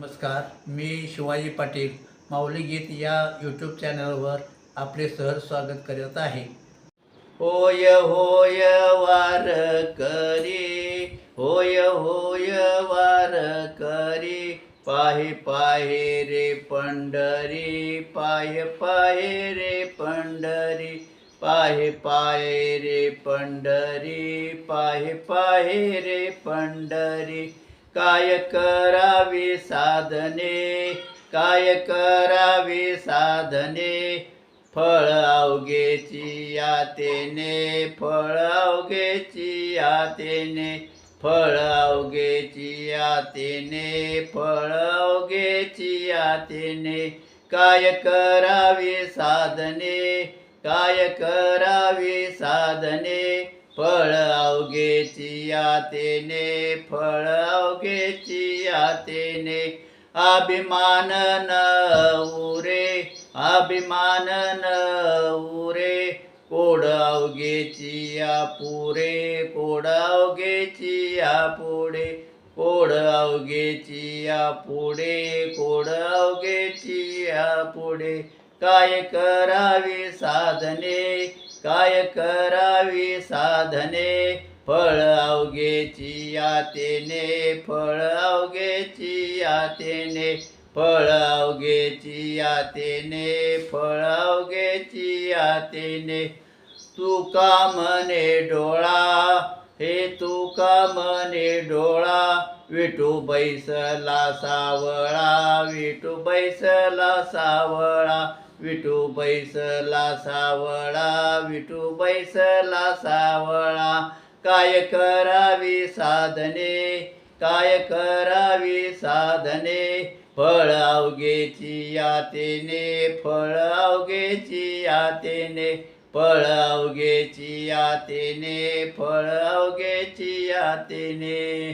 नमस्कार मी शिवाजी पाटील माऊली गीत या यूट्यूब चॅनलवर आपले सहर स्वागत करत आहे. होय होय वार करी होय होय वार करी पाहे पाहे रे पंढरी पाहे पाहे रे पंढरी पाहे पाहे रे पंढरी पाहे पाहे रे पंढरी. काय करावी साधने काय करावी साधने. फळ अवघेची यातेने फळ अवघेची यातेने फळ अवघेची यातेने फळ अवघेची यातेने काय करावी साधने काय करावी साधने. फळ अवघेची तेने फळ अवघेची तेने अभिमान न उरे अभिमान न उरे. कोड अवघेचिया पुरे कोड अवघेचिया पुढे कोड अवघेचिया पुढे कोड अवघेचिया पुढे काय करावी साधने काय करावी साधने. फळ अवघेची यातेने फळ अवघेची यातेने फळ अवघेची चियातेने फळ अवघेची यातेने तुका मने डोळा हे तुका मने डोळा विठू बैसला सावळा विठू बैसला सावळा विठू बैसला सावळा विठू बैसला सावळा. काय करावी साधने? काय करावी साधने? फळ अवघेची यातेने फळ अवघेची यातेने फळ अवघेची यातेने फळ अवघेची यातेने